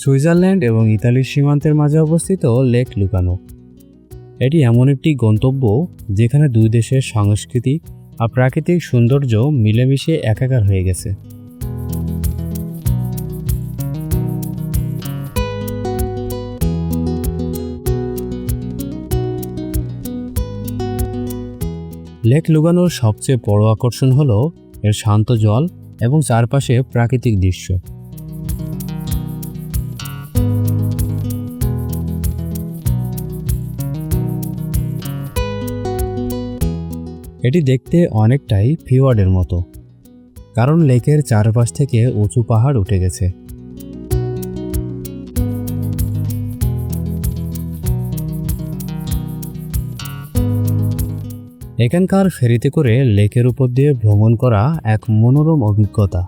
Switzerland এবং ইতালির সীমান্তের মাঝে অবস্থিত লেক লুকানো। এটি এমন একটি গন্তব্য যেখানে দুই দেশের সংস্কৃতি আর প্রাকৃতিক সৌন্দর্য মিলেমিশে একাকার হয়ে গেছে। লেক লুগানোর সবচেয়ে বড় আকর্ষণ হলো এর শান্ত জল এবং চারপাশে প্রাকৃতিক দৃশ্য। এটি দেখতে অনেকটাই ফিওয়ার্ডের মতো, কারণ লেকের চারপাশ থেকে উঁচু পাহাড় উঠে গেছে। এখানকার ফেরিতে করে লেকের উপর দিয়ে ভ্রমণ করা এক মনোরম অভিজ্ঞতা।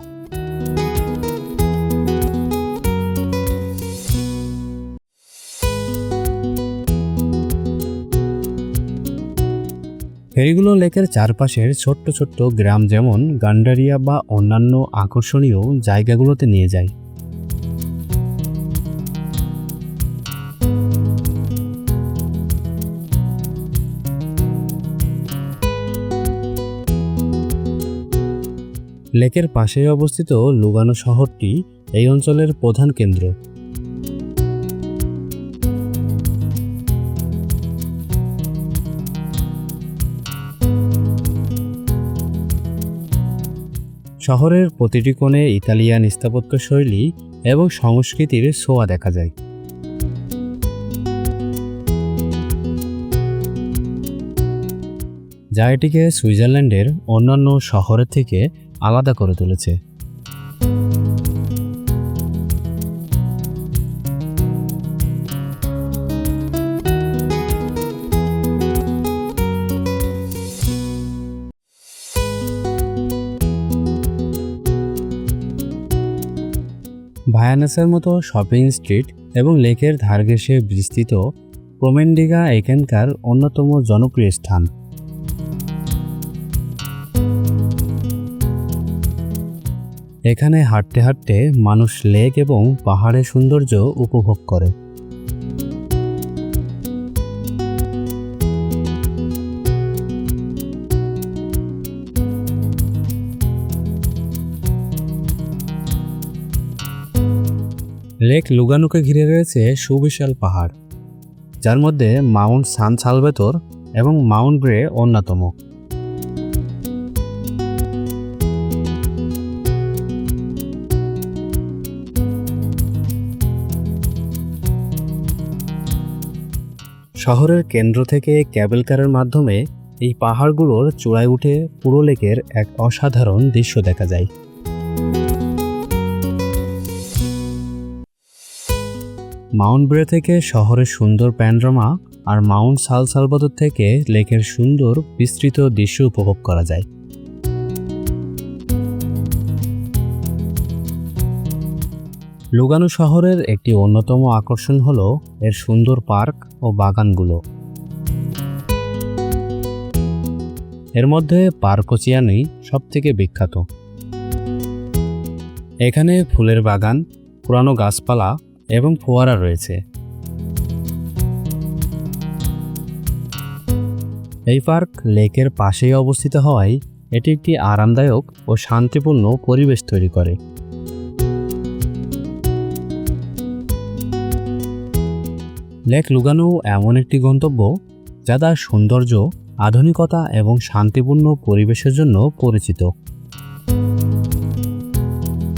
ফেরিগুলো লেকের চারপাশের ছোট্ট ছোট্ট গ্রাম যেমন গান্ডারিয়া বা অন্যান্য আকর্ষণীয় জায়গাগুলোতে নিয়ে যায়। লেকের পাশেই অবস্থিত লুগানো শহরটি এই অঞ্চলের প্রধান কেন্দ্র। শহরের প্রতিটি কোণে ইতালিয়ান স্থাপত্য শৈলী এবং সংস্কৃতির ছোঁয়া দেখা যায়। যা এটিকে সুইজারল্যান্ডের অন্যান্য শহরের থেকে আলাদা করে তুলেছে। ভায়ানাসের মতো শপিং স্ট্রিট এবং লেকের ধার ঘেসে বিস্তৃত প্রোমেন্ডিগা এখানকার অন্যতম জনপ্রিয় স্থান। এখানে হাঁটতে হাঁটতে মানুষ লেক এবং পাহাড়ের সৌন্দর্য উপভোগ করে। লেক লুগানুকে ঘিরে রয়েছে সুবিশাল পাহাড়, যার মধ্যে মাউন্ট সান সালভেতর এবং মাউন্ট গ্রে অন্যতম। শহরের কেন্দ্র থেকে ক্যাবেল কারের মাধ্যমে এই পাহাড়গুলোর চূড়ায় উঠে পুরো লেকের এক অসাধারণ দৃশ্য দেখা যায়। মাউন্ট ব্রে থেকে শহরের সুন্দর প্যান্ড্রামা আর মাউন্ট সাল সালবাদর থেকে লেকের সুন্দর বিস্তৃত দৃশ্য উপভোগ করা যায়। লুগানো শহরের একটি অন্যতম আকর্ষণ হল এর সুন্দর পার্ক ও বাগানগুলো। এর মধ্যে পার্কোচিয়ানি সব থেকে বিখ্যাত। এখানে ফুলের বাগান, পুরানো গাছপালা এবং ফোয়ারা রয়েছে। এই পার্ক লেকের পাশেই অবস্থিত হওয়ায় এটি একটি আরামদায়ক ও শান্তিপূর্ণ পরিবেশ তৈরি করে। লেক লুগানো এমন একটি গন্তব্য যা তার সৌন্দর্য, আধুনিকতা এবং শান্তিপূর্ণ পরিবেশের জন্য পরিচিত।